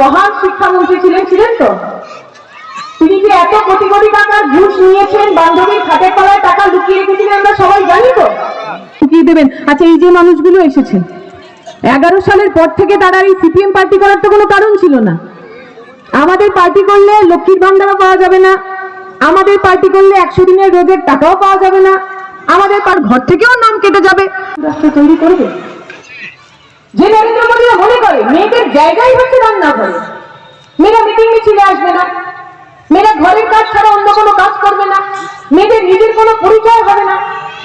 মহান শিক্ষামন্ত্রী ছিলেন ছিলেন তো? তিনি কি এত কোটি কোটি টাকার ঘুষ নিয়েছেন বান্ধবীর খাটের তলায় টাকা লুকিয়ে রেখেছিলেন আমরা সবাই জানি তো? লুকিয়ে দেবেন। আচ্ছা এই যে মানুষগুলো এসেছেন এগারো সালের পর থেকে তারা এই সিপিএম পার্টি করার তো কোনো কারণ ছিল না। আমাদের পার্টি করলে লক্ষ্মীর ভান্ডারও পাওয়া যাবে না। আমাদের পার্টি করলে একশো দিনের রোজের টাকাও পাওয়া যাবে না। আমাদের পার ঘর থেকেও নাম কেটে যাবে। রাষ্ট্র তৈরি করবে যে নরেন্দ্র মোদীরা মনে করে মেয়েদের জায়গাই হচ্ছে রান্না ঘরে মেয়েরা মিটিং মিছিলে আসবে না। মেয়েরা ঘরের কাজ ছাড়া অন্য কোনো কাজ করবে না। মেয়েদের নিজের কোনো পরিচয় হবে না।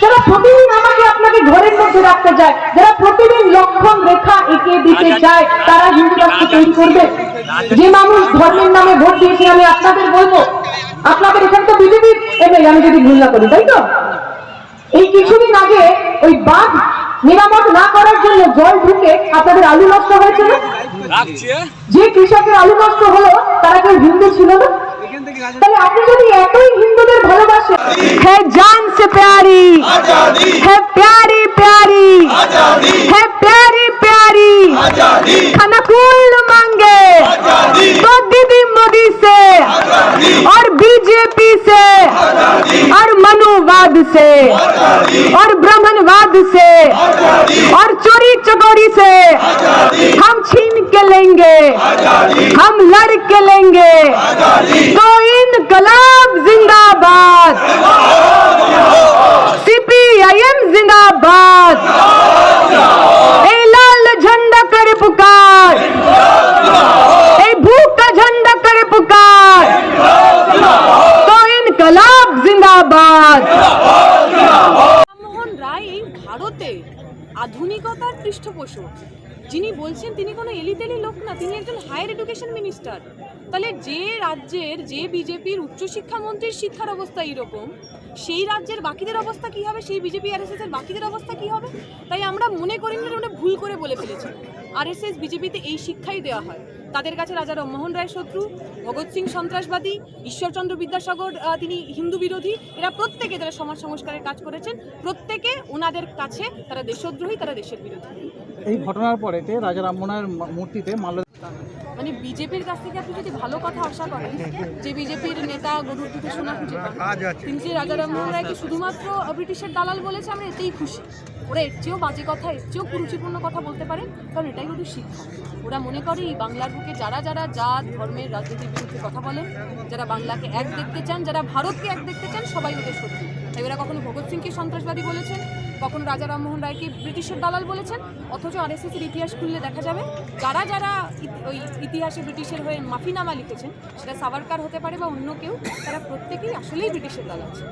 যারা প্রতিদিন আমাকে আপনাকে ঘরের মধ্যে রাখতে চায় যারা প্রতিদিন লক্ষণ রেখা এঁকে দিতে চায় তারা হিন্দু রাষ্ট্র তৈরি করবে। যে মানুষ ধর্মের নামে ভোট দিয়েছে, আমি আপনাদের বলব, আপনাদের এখানে তো বিজেপির এমএলএ, আমি যদি ভুল না করি, তাই তো? এই কিছুদিন আগে ওই বাঁধ মেরামত না করার জন্য জল ঢুকে আপনাদের আলু নষ্ট হয়েছিল? রাখছি হ্যাঁ? যে কৃষকের আলু নষ্ট হলো তারা কেউ হিন্দু ছিল না তাহলে আপনি যদি এতই হিন্দুদের ভালোবাসেন है जान से प्यारी है प्यारी प्यारी है प्यारी प्यारी खाना कुल मांगे तो दीदी मोदी से और बीजेपी से और मनुवाद से और ब्राह्मणवाद से लेंगे। हम लड़ के लेंगे तो इनकलाब जिंदाबाद। सीपीआईएम जिंदाबाद। আধুনিকতার পৃষ্ঠপোষক। যিনি বলছেন, তিনি কোনো এলিতেলি লোক না, তিনি একজন হায়ার এডুকেশন মিনিস্টার তাহলে যে রাজ্যের, যে বিজেপির উচ্চশিক্ষামন্ত্রীর শিক্ষার অবস্থা এইরকম, সেই রাজ্যের বাকিদের অবস্থা কি হবে? সেই বিজেপি আরএসএস এর বাকিদের অবস্থা কি হবে? তাই আমরা মনে করি না ভুল করে বলে ফেলেছি। আর এস এস বিজেপিতে এই শিক্ষাই দেওয়া হয়। তাদের কাছে রাজা রামমোহন রায় শত্রু, ভগৎ সিং সন্ত্রাসবাদী, ঈশ্বরচন্দ্র বিদ্যাসাগর তিনি হিন্দু বিরোধী, এরা প্রত্যেকে যারা সমাজ সংস্কারের কাজ করেছেন, প্রত্যেকে ওনাদের কাছে তারা দেশদ্রোহী, তারা দেশের বিরোধী। এই ঘটনার পরেতে রাজা রামমোহনের মূর্তিতে মাল্য মানে বিজেপির কাছ থেকে আপনি যদি ভালো কথা আশা করেন যে বিজেপির নেতা গরুর দুধে সোনা খুঁজে পান তিনি যে রাজা রামমোহন রায়কে শুধুমাত্র ব্রিটিশের দালাল বলেছে আমরা এতেই খুশি। ওরা এর চেয়েও বাজে কথা এর চেয়েও কুরুচিপূর্ণ কথা বলতে পারেন কারণ এটাই ওদের শিক্ষা। ওরা মনে করে এই বাংলার বুকে যারা যারা জাত ধর্মের রাজনীতির বিরুদ্ধে কথা বলেন যারা বাংলাকে এক দেখতে চান যারা ভারতকে এক দেখতে চান সবাই ওদের শত্রু। তাই ওরা কখনো ভগৎ সিংকে সন্ত্রাসবাদী বলেছেন কখনো রাজা রামমোহন রায়কে ব্রিটিশের দালাল বলেছেন অথচ আরএসএস এর ইতিহাস খুললে দেখা যাবে যারা যারা ওই ইতিহাসে ব্রিটিশের হয়ে মাফিনামা লিখেছেন সেটা সাভারকার হতে পারে বা অন্য কেউ তারা প্রত্যেকেই আসলেই ব্রিটিশের দালাল ছিল।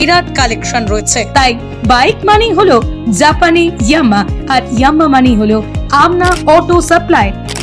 বিরাট কালেকশন রয়েছে। তাই বাইক মানেই হলো জাপানি ইয়ামা আর ইয়ামা মানেই হলো আমনা অটো সাপ্লাই।